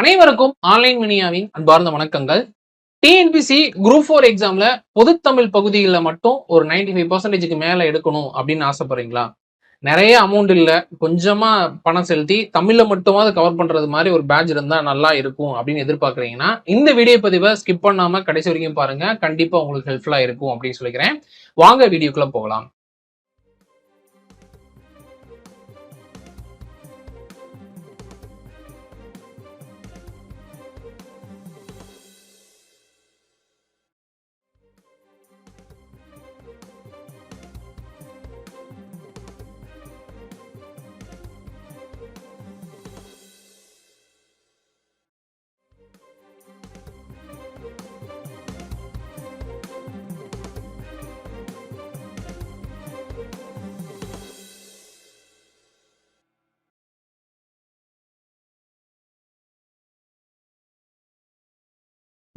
அனைவருக்கும் ஆன்லைன் மினியாவின் அன்பார்ந்த வணக்கங்கள். டிஎன்பிசி குரூப் ஃபோர் எக்ஸாம்ல பொதுத்தமிழ் பகுதியில் மட்டும் ஒரு 95% ஃபைவ் பர்சன்டேஜுக்கு மேல எடுக்கணும் அப்படின்னு ஆசைப்படுறீங்களா? நிறைய அமௌண்ட் இல்ல. கொஞ்சமா பணம் செலுத்தி தமிழ்ல மட்டுமாவது கவர் பண்றது மாதிரி ஒரு பேட்ச் இருந்தா நல்லா இருக்கும் அப்படின்னு எதிர்பார்க்குறீங்கன்னா இந்த வீடியோ பதிவை ஸ்கிப் பண்ணாம கடைசி வரைக்கும் பாருங்க. கண்டிப்பா உங்களுக்கு ஹெல்ப்ஃபுல்லா இருக்கும் அப்படின்னு சொல்லிக்கிறேன். வாங்க வீடியோக்குள்ள போகலாம்.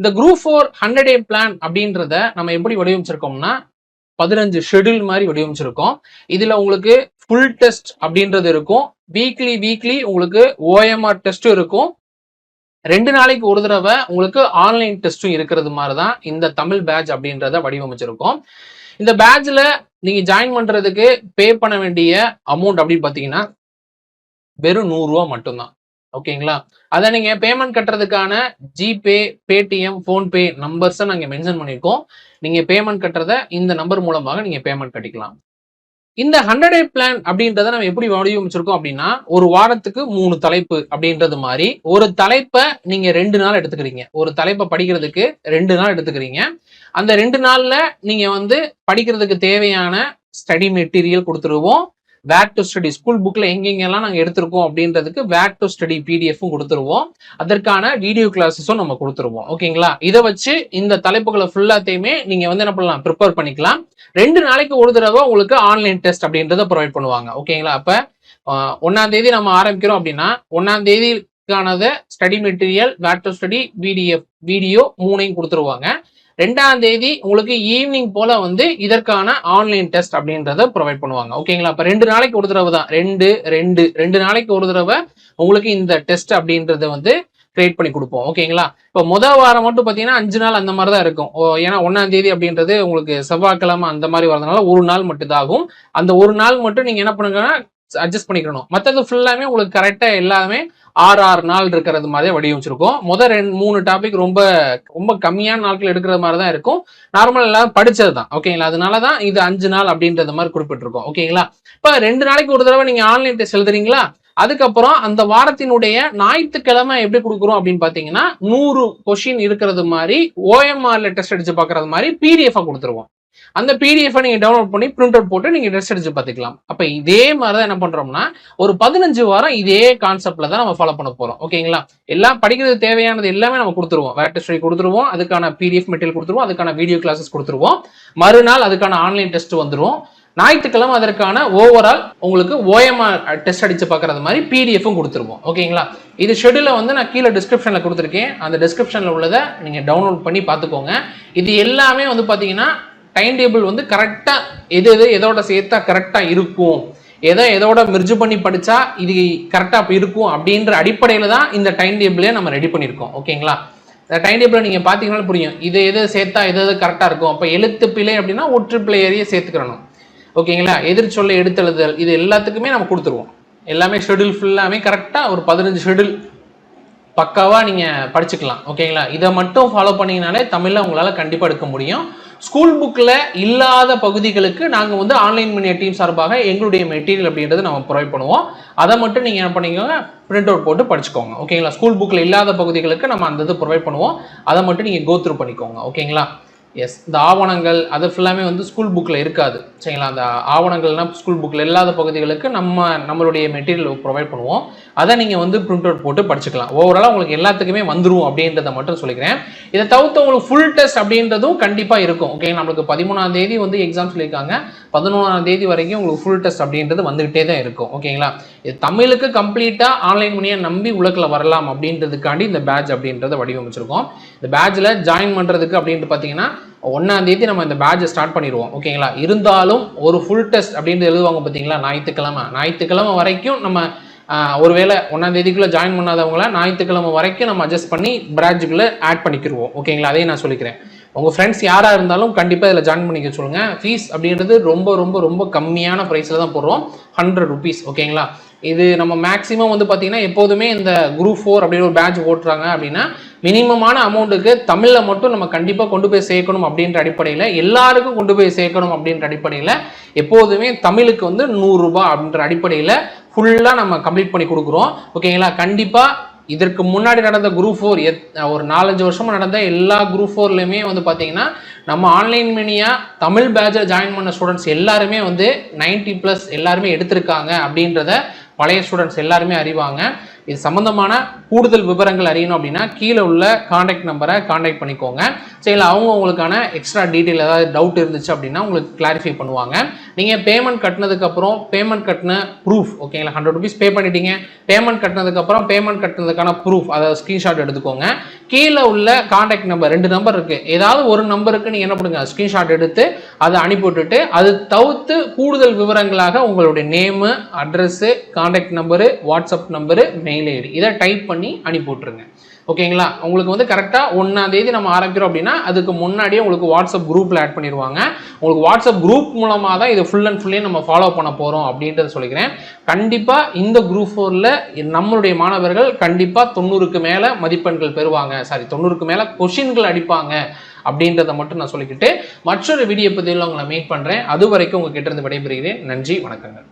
இந்த group four hundred day plan அப்படின்றத நம்ம எப்படி வடிவமைச்சிருக்கோம்னா பதினஞ்சு ஷெட்யூல் மாதிரி வடிவமைச்சிருக்கோம். இதுல உங்களுக்கு ஃபுல் டெஸ்ட் அப்படின்றது இருக்கும். வீக்லி வீக்லி உங்களுக்கு ஓஎம்ஆர் டெஸ்ட்டும் இருக்கும். ரெண்டு நாளைக்கு ஒரு தடவை உங்களுக்கு ஆன்லைன் டெஸ்ட்டும் இருக்கிறது மாதிரி தான் இந்த தமிழ் பேட்ச் அப்படின்றத வடிவமைச்சிருக்கோம். இந்த பேட்ச்ல நீங்க ஜாயின் பண்றதுக்கு பே பண்ண வேண்டிய அமௌண்ட் அப்படின்னு பாத்தீங்கன்னா வெறும் நூறுரூவா மட்டும்தான். ஓகேங்களா? அதை நீங்க பேமெண்ட் கட்டுறதுக்கான ஜிபே பேடிஎம் ஃபோன்பே நம்பர்ஸை நாங்க மென்ஷன் பண்ணியிருக்கோம். நீங்க பேமெண்ட் கட்டுறத இந்த நம்பர் மூலமாக நீங்க பேமெண்ட் கட்டிக்கலாம். இந்த ஹண்ட்ரட் டே பிளான் அப்படின்றத நம்ம எப்படி வடிவமைச்சிருக்கோம் அப்படின்னா ஒரு வாரத்துக்கு மூணு தலைப்பு அப்படின்றது மாதிரி. ஒரு தலைப்பை நீங்க ரெண்டு நாள் எடுத்துக்கிறீங்க. ஒரு தலைப்பை படிக்கிறதுக்கு ரெண்டு நாள் எடுத்துக்கிறீங்க. அந்த ரெண்டு நாள்ல நீங்க வந்து படிக்கிறதுக்கு தேவையான ஸ்டடி மெட்டீரியல் கொடுத்துருவோம். வேட் டு ஸ்டடி ஸ்கூல் புக்கில் எங்கெங்கெல்லாம் நாங்கள் எடுத்திருக்கோம் அப்படின்றதுக்கு வேட் டு ஸ்டடி பிடிஎஃப்பும் கொடுத்துருவோம். அதற்கான வீடியோ கிளாஸஸும் நம்ம கொடுத்துருவோம். ஓகேங்களா? இதை வச்சு இந்த தலைப்புகளை ஃபுல்லாத்தையுமே நீங்கள் வந்து என்ன பண்ணலாம்? ப்ரிப்பேர் பண்ணிக்கலாம். ரெண்டு நாளைக்கு ஒரு தடவை உங்களுக்கு ஆன்லைன் டெஸ்ட் அப்படின்றத ப்ரொவைட் பண்ணுவாங்க. ஓகேங்களா? அப்போ ஒன்னாம் தேதி நம்ம ஆரம்பிக்கிறோம் அப்படின்னா ஒண்ணாம் தேதிக்கானத study material what to study PDF video மூணையும் கொடுத்துருவாங்க. ரெண்டாம் தேதி உங்களுக்கு ஈவினிங் போல வந்து இதற்கான ஆன்லைன் டெஸ்ட் அப்படின்றத ப்ரொவைட் பண்ணுவாங்க. ஓகேங்களா இப்போ ரெண்டு நாளைக்கு ஒரு தடவை தான். ரெண்டு ரெண்டு ரெண்டு நாளைக்கு ஒரு தடவை உங்களுக்கு இந்த டெஸ்ட் அப்படின்றத வந்து கிரியேட் பண்ணி கொடுப்போம். ஓகேங்களா இப்போ முதல் வாரம் மட்டும் பார்த்தீங்கன்னா அஞ்சு நாள் அந்த மாதிரி தான் இருக்கும். ஓ, ஏன்னா ஒன்றாம் தேதி அப்படின்றது உங்களுக்கு செவ்வாய்க்கிழமை அந்த மாதிரி வரதுனால ஒரு நாள் மட்டும் தான் ஆகும். அந்த ஒரு நாள் மட்டும் நீங்கள் என்ன பண்ணுங்கன்னா அட்ஜஸ்ட் பண்ணிக்கணும். மற்றது ஃபுல்லாமே உங்களுக்கு கரெக்டாக எல்லாமே ஆறு ஆறு நாள் இருக்கிறது மாதிரி வடிவமைச்சிருக்கோம். முதல் ரெண்டு மூணு டாபிக் ரொம்ப ரொம்ப கம்மியான நாட்கள் எடுக்கிற மாதிரி தான் இருக்கும். நார்மல் எல்லாரும் படிச்சது தான் ஓகேங்களா அதனால தான் இது அஞ்சு நாள் அப்படின்றது மாதிரி குறிப்பிட்டிருக்கோம். ஓகேங்களா இப்போ ரெண்டு நாளைக்கு ஒரு தடவை நீங்கள் ஆன்லைன் டெஸ்ட் எழுதுறீங்களா? அதுக்கப்புறம் அந்த வாரத்தினுடைய ஞாயிற்றுக்கிழமை எப்படி கொடுக்குறோம் அப்படின்னு பார்த்தீங்கன்னா நூறு கொஷின் இருக்கிறது மாதிரி ஓஎம்ஆர்ல டெஸ்ட் அடிச்சு பார்க்கறது மாதிரி பிடிஎஃபாக கொடுத்துருவோம். அந்த பிடிஎஃப் நீங்க டவுன்லோட் பண்ணி பிரிண்ட் அவுட் போட்டு நீங்க டெஸ்ட் எடுத்து பார்த்துக்கலாம். அப்ப இதே மாதிரி தான் என்ன பண்றோம்னா ஒரு பதினஞ்சு வாரம் இதே கான்செப்ட்ல தான் நம்ம ஃபாலோ பண்ண போறோம். ஓகேங்களா? எல்லாம் படிக்கிறது தேவையானது எல்லாமே நம்ம கொடுத்துருவோம். வேட் ஸ்டடி கொடுத்துருவோம். அதுக்கான பிடிஎஃப் மெட்டீரியல் கொடுத்துருவோம். அதுக்கான வீடியோ கிளாஸஸ் கொடுத்துருவோம். மறுநாள் அதுக்கான ஆன்லைன் டெஸ்ட் வந்துருவோம் ஞாயிற்றுக்கிழமை அதற்கான ஓவரால் உங்களுக்கு ஓஎம்ஆர் டெஸ்ட் அடிச்சு பார்க்கறது மாதிரி பிடிஎஃப்பும் கொடுத்துருவோம். ஓகேங்களா? இது ஷெடியூலை வந்து நான் கீழே டிஸ்கிரிப்ஷனில் கொடுத்துருக்கேன். அந்த டிஸ்கிரிப்ஷனில் உள்ளதை நீங்கள் டவுன்லோட் பண்ணி பார்த்துக்கோங்க. இது எல்லாமே வந்து பார்த்தீங்கன்னா டைம் டேபிள் வந்து கரெக்டாக எது எது எதோட சேர்த்தா கரெக்டாக இருக்கும். எதை எதோட மிர்ஜு பண்ணி படித்தா இது கரெக்டாக இருக்கும் அப்படின்ற அடிப்படையில் தான் இந்த டைம் டேபிளே நம்ம ரெடி பண்ணியிருக்கோம். ஓகேங்களா இந்த டைம் டேபிளை நீங்கள் பார்த்தீங்கன்னா புரியும். இது எது சேர்த்தா எது எது கரெக்டாக இருக்கும். அப்போ எழுத்து பிழை அப்படின்னா ஒற்று பிள்ளையரையே சேர்த்துக்கிறணும். ஓகேங்களா எதிர்ச்சொல்லை எடுத்தெழுதல் இது எல்லாத்துக்குமே நம்ம கொடுத்துருவோம். எல்லாமே ஷெடியூல் ஃபுல்லாமே கரெக்டாக ஒரு பதினஞ்சு ஷெடியூல் பக்காவாக நீங்கள் படிச்சுக்கலாம் ஓகேங்களா? இதை மட்டும் ஃபாலோ பண்ணிங்கனாலே தமிழில் உங்களால் கண்டிப்பாக எடுக்க முடியும். ஸ்கூல் புக்கில் இல்லாத பகுதிகளுக்கு நாங்கள் வந்து ஆன்லைன் மீடியா டீம் சார்பாக எங்களுடைய மெட்டீரியல் அப்படின்றது நம்ம ப்ரொவைட் பண்ணுவோம். அதை மட்டும் நீங்கள் என்ன பண்ணிக்கோங்க பிரிண்ட் அவுட் போட்டு படிச்சுக்கோங்க ஓகேங்களா? ஸ்கூல் புக்கில் இல்லாத பகுதிகளுக்கு நம்ம அந்த இது ப்ரொவைட் பண்ணுவோம். அதை மட்டும் நீங்கள் கோத்ரூ பண்ணிக்கோங்க ஓகேங்களா? எஸ் இந்த ஆவணங்கள் அது ஃபுல்லாமே வந்து ஸ்கூல் புக்கில் இருக்காது. சரிங்களா? அந்த ஆவணங்கள்லாம் ஸ்கூல் புக்கில் இல்லாத பகுதிகளுக்கு நம்ம நம்மளுடைய மெட்டீரியல் ப்ரொவைட் பண்ணுவோம். அதை நீங்கள் வந்து பிரிண்ட் அவுட் போட்டு படிச்சுக்கலாம். ஓவராலாக உங்களுக்கு எல்லாத்துக்குமே வந்துடும் அப்படின்றத மட்டும் சொல்லிக்கிறேன். இதை தவிர்த்து உங்களுக்கு ஃபுல் டெஸ்ட் அப்படின்றதும் கண்டிப்பாக இருக்கும். ஓகே நம்மளுக்கு பதிமூணாம் தேதி வந்து எக்ஸாம் சொல்லியிருக்காங்க. பதினொன்றாம் தேதி வரைக்கும் உங்களுக்கு ஃபுல் டெஸ்ட் அப்படின்றது வந்துகிட்டே தான் இருக்கும். ஓகேங்களா இது தமிழுக்கு கம்ப்ளீட்டாக ஆன்லைன் மணியை நம்பி உலகில் வரலாம் அப்படின்றதுக்காண்டி இந்த பேட்ச் அப்படின்றத வடிவமைச்சிருக்கோம். இந்த பேட்சில் ஜாயின் பண்ணுறதுக்கு அப்படின்ட்டு பார்த்தீங்கன்னா ஒன்றாந்தேதி நம்ம இந்த பேட்சை ஸ்டார்ட் பண்ணிடுவோம். ஓகேங்களா இருந்தாலும் ஒரு ஃபுல் டெஸ்ட் அப்படின்ட்டு எழுதுவாங்க பார்த்தீங்களா ஞாயிற்றுக்கிழமை. ஞாயிற்றுக்கிழமை வரைக்கும் நம்ம ஒருவேளை ஒன்றாந்தேதிக்குள்ளே ஜாயின் பண்ணாதவங்கள ஞாயிற்றுக்கிழமை வரைக்கும் நம்ம அட்ஜஸ்ட் பண்ணி பிராட்ஜுக்குள்ளே ஆட் பண்ணிக்கிடுவோம் ஓகேங்களா அதையும் நான் சொல்லிக்கிறேன். உங்கள் ஃப்ரெண்ட்ஸ் யாராக இருந்தாலும் கண்டிப்பாக இதில் ஜாயின் பண்ணிக்க சொல்லுங்கள் ஃபீஸ் அப்படின்றது ரொம்ப ரொம்ப ரொம்ப கம்மியான ப்ரைஸில் தான் போடுறோம். ஹண்ட்ரட் ருபீஸ் ஓகேங்களா இது நம்ம மேக்ஸிமம் வந்து பார்த்தீங்கன்னா எப்போதுமே இந்த குரூப் ஃபோர் அப்படின்னு ஒரு பேட்ச் ஓட்டுறாங்க அப்படின்னா மினிமமான அமௌண்ட்டுக்கு தமிழில் மட்டும் நம்ம கண்டிப்பாக கொண்டு போய் சேர்க்கணும் அப்படின்ற அடிப்படையில் எல்லாருக்கும் கொண்டு போய் சேர்க்கணும் அப்படின்ற அடிப்படையில் எப்போதுமே தமிழுக்கு வந்து நூறுரூபா அப்படின்ற அடிப்படையில் ஃபுல்லாக நம்ம கம்ப்ளீட் பண்ணி கொடுக்குறோம். ஓகேங்களா கண்டிப்பாக இதற்கு முன்னாடி நடந்த குரூப் ஃபோர் எத் ஒரு நாலஞ்சு வருஷமாக நடந்த எல்லா குரூப் ஃபோர்லையுமே வந்து பார்த்தீங்கன்னா நம்ம ஆன்லைன் மினியாக தமிழ் பேட்சில் ஜாயின் பண்ண ஸ்டூடெண்ட்ஸ் எல்லாருமே வந்து 90 ப்ளஸ் எல்லாருமே எடுத்திருக்காங்க அப்படின்றத பழைய ஸ்டூடெண்ட்ஸ் எல்லாருமே அறிவாங்க. இது சம்மந்தமான கூடுதல் விவரங்கள் அறியணும் அப்படின்னா கீழே உள்ள காண்டாக்ட் நம்பரை காண்டாக்ட் பண்ணிக்கோங்க. சரிங்களா? அவங்க உங்களுக்கான எக்ஸ்ட்ரா டீட்டெயில் ஏதாவது டவுட் இருந்துச்சு அப்படின்னா உங்களுக்கு கிளாரிஃபை பண்ணுவாங்க. நீங்கள் பேமெண்ட் கட்டினதுக்கப்புறம் பேமெண்ட் கட்டின ப்ரூஃப் ஓகேங்களா ஹண்ட்ரட் ருபீஸ் பே பண்ணிட்டீங்க. பேமெண்ட் கட்டினதுக்கப்புறம் பேமெண்ட் கட்டினதுக்கான ப்ரூஃப் அதாவது ஸ்க்ரீன்ஷாட் எடுத்துக்கோங்க. கீழே உள்ள காண்டாக்ட் நம்பர் ரெண்டு நம்பர் இருக்கு. ஏதாவது ஒரு நம்பருக்கு நீங்கள் என்ன பண்ணுங்க? ஸ்க்ரீன்ஷாட் எடுத்து அதை அனுப்பி விட்டுட்டு அது தவிர்த்து கூடுதல் விவரங்களாக உங்களுடைய name address contact number WhatsApp number mail ID இதை டைப் பண்ணி அனுப்பி விட்ருங்க ஓகேங்களா? உங்களுக்கு வந்து கரெக்டாக ஒன்றாம் தேதி நம்ம ஆரம்பிக்கிறோம் அப்படின்னா அதுக்கு முன்னாடியே உங்களுக்கு வாட்ஸ்அப் குரூப்பில் ஆட் பண்ணிடுவாங்க. உங்களுக்கு வாட்ஸ்அப் குரூப் மூலமாக தான் இது ஃபுல் அண்ட் ஃபுல்லி நம்ம ஃபாலோ பண்ண போகிறோம் அப்படின்றத சொல்லிக்கிறேன். கண்டிப்பாக இந்த குரூப் ஃபோரில் நம்மளுடைய மாணவர்கள் கண்டிப்பாக தொண்ணூறுக்கு மேலே மதிப்பெண்கள் பெறுவாங்க. சாரி தொண்ணூறுக்கு மேலே கொஷின்கள் அடிப்பாங்க அப்படின்றத மட்டும் நான் சொல்லிக்கிட்டு மற்றொரு வீடியோ பதிவில் உங்களை மீட் பண்ணுறேன் அது வரைக்கும் உங்ககிட்ட இருந்து விடைபெறுகிறேன். நன்றி வணக்கங்கள்.